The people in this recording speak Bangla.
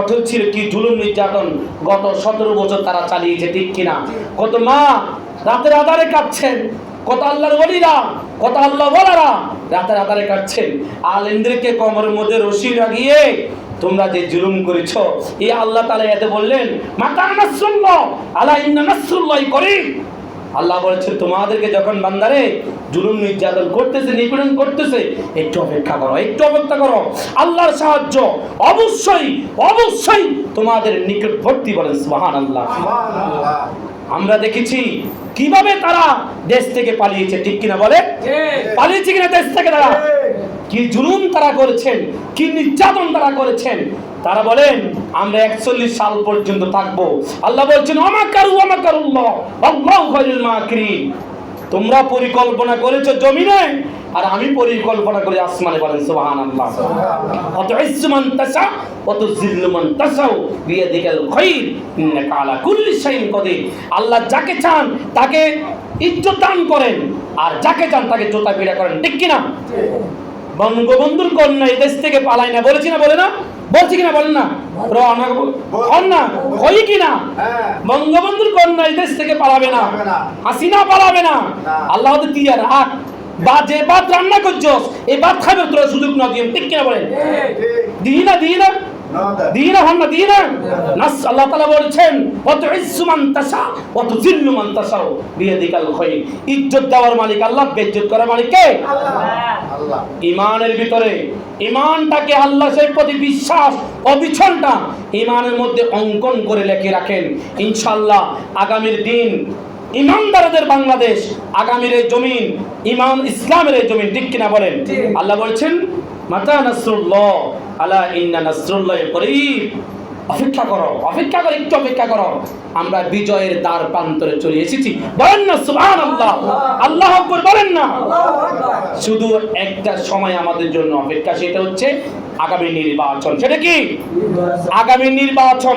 অটল ছিল কি জুলুম নির্যাতন গত সতেরো বছর তারা চালিয়েছে, ঠিক কিনা? কত মা রাতের আধারে কাঁদছেন, কত আল্লাহর বলিরা কত আল্লাহ বলারা রাতের আধারে কাটছেন আলেন্দ্রকে কমরের মধ্যে রশি লাগিয়ে তোমরা যে জুলুম করেছ এই আল্লাহ তালা এতে বললেন মাতা নাসরুল্লাহ, আলা ইন্না নাসরুল্লাহ করি আল্লাহ বলেছে তোমাদেরকে যখন বান্দারে জুলুম নির্যাতন করতেছে নিপীড়ন করতেছে একটু অপেক্ষা করো একটু অপেক্ষা করো। আল্লাহর সাহায্য অবশ্যই অবশ্যই তোমাদের নিকটবর্তী বলেন সুহান আল্লাহ আমরা দেখেছি কীভাবে তারা দেশ থেকে পালিয়েছে ঠিক কিনা বলে পালিয়েছে কিনা দেশ থেকে তারা? কি জুলুম তারা করেছেন? কি নির্যাতন তারা করেছেন? তারা বলেন আমরা একচল্লিশ সাল পর্যন্ত থাকব। আল্লাহ বলছেন আল্লাহু খায়রুল মাকিরিন। তোমরা পরিকল্পনা করেছ জমিনে আর আমি পরিকল্পনা করি আসমানে বলেন সুবহানাল্লাহ। কত ইসমান তাসা কত জিল্লুমান তাসাও বিয়াদিকাল খাইর ইন্নাকা আলা কুল্লি শাইইন কদির। আল্লাহ যাকে চান তাকে ইজ্জত দান করেন আর যাকে চান তাকে জোতা পিড়া করেন। ঠিক কিনা? বঙ্গবন্ধুর কন্যা এদেশ দেশ থেকে পালায় না। বলেছি না বলে না? বলছি কিনা বলেন না? র আমাকে বল- না? হই কিনা? হ্যাঁ। বঙ্গবন্ধুর কন্যা দেশ থেকে পালাবে না। হাসিনা পালাবে না। আল্লাহ দিয়ে রাখ বা যে ভাত রান্না করছ এই ভাত খাবে তোরা সুযোগ না দিয়ে ঠিক কিনা বলেন? দিই না দিই না? দিই না হন না দিই না নাস আল্লাহ তাআলা বলেছেন কত ইজ্জু মান তাসা কত জিল্লু মান তাসাও বিয়াদিকাল খায়র ইজ্জত দেওয়ার মালিক আল্লাহ বেইজ্জত করার মালিক কে? আল্লাহ। ইমানের ভিতরে। ইমানটাকে আল্লাহ সেই প্রতি বিশ্বাস অবিচলটা মধ্যে অঙ্কন করে লেখে রাখেন। ইনশাল্লাহ আগামীর দিন ইমানদারদের বাংলাদেশ আগামীর এই জমিন ইমান ইসলামের এই জমিন ঠিক কিনা বলেন? আল্লাহ বলছেন মাতা নাসরুল্লাহ, আলা ইন্না নাসরুল্লাহ করিব। অপেক্ষা করো অপেক্ষা করো, একটু অপেক্ষা করো। আমরা বিজয়ের দ্বার প্রান্তরে চলে এসেছি। বলেন না আল্লাহ আকবার বলেন না। শুধু একটা সময় আমাদের জন্য অপেক্ষা, সেটা হচ্ছে আগামী নির্বাচন। সেটা কি? আগামী নির্বাচন।